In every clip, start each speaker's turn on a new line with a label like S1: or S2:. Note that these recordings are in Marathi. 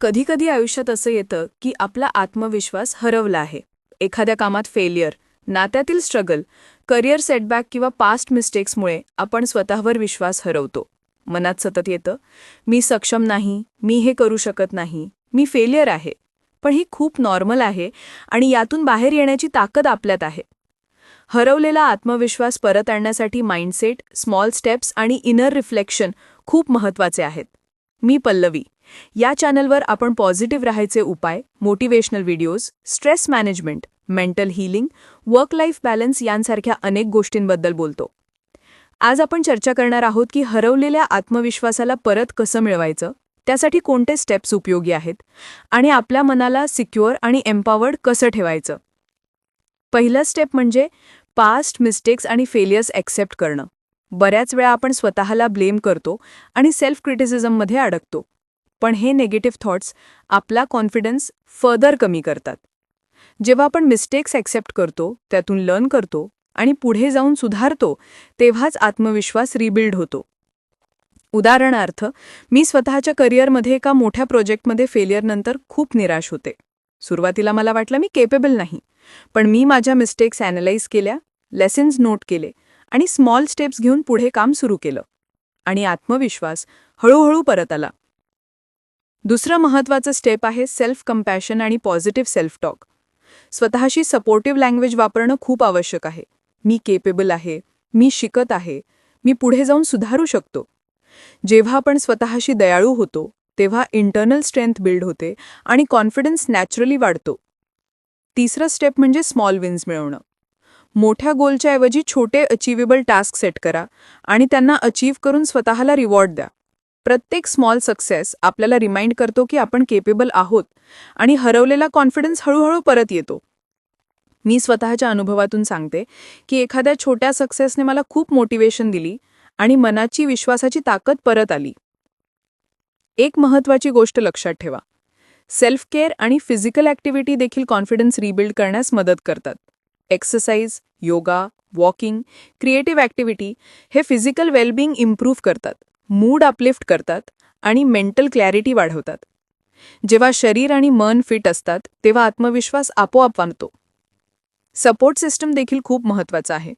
S1: कधीकधी आयुष्यात असं येतं की आपला आत्मविश्वास हरवला आहे. एखाद्या कामात फेलियर नात्यातील स्ट्रगल करिअर सेटबॅक किंवा पास्ट मिस्टेक्समुळे आपण स्वतःवर विश्वास हरवतो. मनात सतत येतं मी सक्षम नाही मी हे करू शकत नाही मी फेलियर आहे. पण ही खूप नॉर्मल आहे आणि यातून बाहेर येण्याची ताकद आपल्यात आहे. हरवलेला आत्मविश्वास परत आणण्यासाठी माइंडसेट स्मॉल स्टेप्स आणि इनर रिफ्लेक्शन खूप महत्त्वाचे आहेत. मी पल्लवी. या चॅनलवर आपण पॉझिटिव्ह राहायचे उपाय motivational videos stress management mental healing work life balance यांसारख्या अनेक गोष्टींबद्दल बोलतो. आज आपण चर्चा करणार आहोत की हरवलेल्या आत्मविश्वासाला परत कसं मिळवायचं त्यासाठी कोणते स्टेप्स उपयोगी आहेत आणि आपल्या मनाला सिक्युअर आणि एम्पॉवर्ड कसं ठेवायचं. पहिलं स्टेप म्हणजे पास्ट मिस्टेक्स आणि फेलियर्स ॲक्सेप्ट करणं. बऱ्याच वेळा आपण स्वतःला ब्लेम करतो आणि सेल्फ क्रिटिसिझममध्ये अडकतो. पण हे नेगेटिव्ह थॉट्स आपला कॉन्फिडन्स फर्दर कमी करतात. जेव्हा आपण मिस्टेक्स ॲक्सेप्ट करतो त्यातून लर्न करतो आणि पुढे जाऊन सुधारतो तेव्हाच आत्मविश्वास रिबिल्ड होतो. उदाहरणार्थ मी स्वतःच्या करिअरमध्ये एका मोठ्या प्रोजेक्टमध्ये फेलियरनंतर खूप निराश होते. सुरुवातीला मला वाटलं मी केपेबल नाही पण मी माझ्या मिस्टेक्स ॲनालाइज केल्या लेसन्स नोट केले आणि स्मॉल स्टेप्स घेऊन पुढे काम सुरू केलं. आणि आत्मविश्वास हळूहळू परत आला. दुसरं महत्त्वाचं स्टेप आहे सेल्फ कम्पॅशन आणि पॉझिटिव्ह सेल्फ टॉक स्वतःशी सपोर्टिव्ह लँग्वेज वापरणं खूप आवश्यक आहे. मी केपेबल आहे मी शिकत आहे मी पुढे जाऊन सुधारू शकतो. जेव्हा आपण स्वतःशी दयाळू होतो तेव्हा इंटरनल स्ट्रेंथ बिल्ड होते आणि कॉन्फिडन्स नॅचरली वाढतो. तिसरं स्टेप म्हणजे स्मॉल विन्स मिळवणं. मोठ्या गोलच्या ऐवजी छोटे अचिवेबल टास्क सेट करा आणि त्यांना अचीव्ह करून स्वतःला रिवॉर्ड द्या. प्रत्येक स्मॉल सक्सेस आपल्याला रिमाइंड करतो की आपण केपेबल आहोत आणि हरवलेला कॉन्फिडन्स हळूहळू परत येतो. मी स्वतःच्या अनुभवातून सांगते की एखाद्या छोट्या सक्सेसने मला खूप मोटिवेशन दिली आणि मनाची विश्वासाची ताकद परत आली. एक महत्त्वाची गोष्ट लक्षात ठेवा. सेल्फ केअर आणि फिजिकल ॲक्टिव्हिटी देखील कॉन्फिडन्स रिबिल्ड करण्यास मदत करतात. Exercise yoga walking creative activity हे फिजिकल वेलबिंग इम्प्रूव्ह करतात. मूड अपलिफ्ट करतात आणि मेंटल क्लॅरिटी वाढवतात. जेव्हा शरीर आणि मन फिट असतात तेव्हा आत्मविश्वास आपोआप वाढतो. सपोर्ट सिस्टम देखील खूप महत्त्वाचं आहे.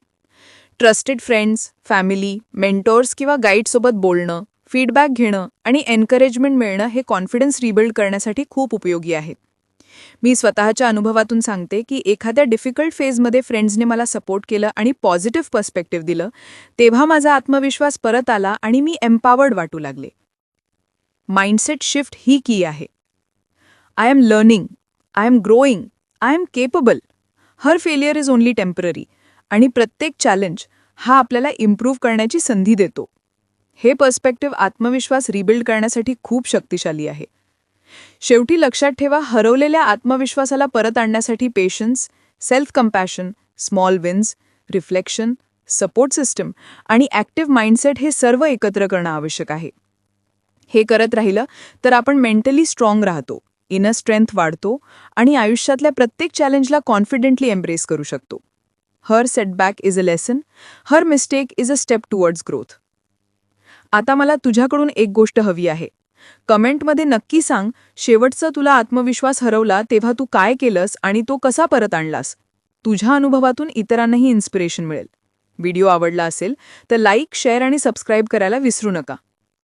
S1: ट्रस्टेड फ्रेंड्स फॅमिली मेंटोर्स किंवा गाईडसोबत बोलणं फीडबॅक घेणं आणि एनकरेजमेंट मिळणं हे कॉन्फिडन्स रिबिल्ड करण्यासाठी खूप उपयोगी आहेत. मी स्वतःच्या अनुभवातून सांगते की एखाद्या डिफिकल्ट फेजमध्ये फ्रेंड्सने मला सपोर्ट केलं आणि पॉझिटिव्ह पर्स्पेक्टिव्ह दिलं तेव्हा माझा आत्मविश्वास परत आला आणि मी एम्पावर्ड वाटू लागले. माइंडसेट शिफ्ट ही की आहे. I am learning I am growing I am capable her failure is only temporary आणि प्रत्येक चॅलेंज हा आपल्याला इम्प्रूव्ह करण्याची संधी देतो. हे पर्स्पेक्टिव्ह आत्मविश्वास रिबिल्ड करण्यासाठी खूप शक्तिशाली आहे. शेवटी लक्षात ठेवा हरवलेल्या आत्मविश्वासाला परत आणण्यासाठी patience self compassion small wins reflection support system आणि ॲक्टिव्ह माइंडसेट हे सर्व एकत्र करणं आवश्यक आहे. हे करत राहिलं तर आपण मेंटली स्ट्रॉंग राहतो इनर स्ट्रेंथ वाढतो आणि आयुष्यातल्या प्रत्येक चॅलेंजला कॉन्फिडेंटली एम्ब्रेस करू शकतो. हर setback is a lesson her mistake is a step towards growth आता मला तुझ्याकडून एक गोष्ट हवी आहे. कमेंटमध्ये नक्की सांग शेवटचं तुला आत्मविश्वास हरवला तेव्हा तू काय केलंस आणि तो कसा परत आणलास? तुझ्या अनुभवातून इतरांनाही इन्स्पिरेशन मिळेल. व्हिडिओ आवडला असेल तर लाईक शेअर आणि सबस्क्राईब करायला विसरू नका.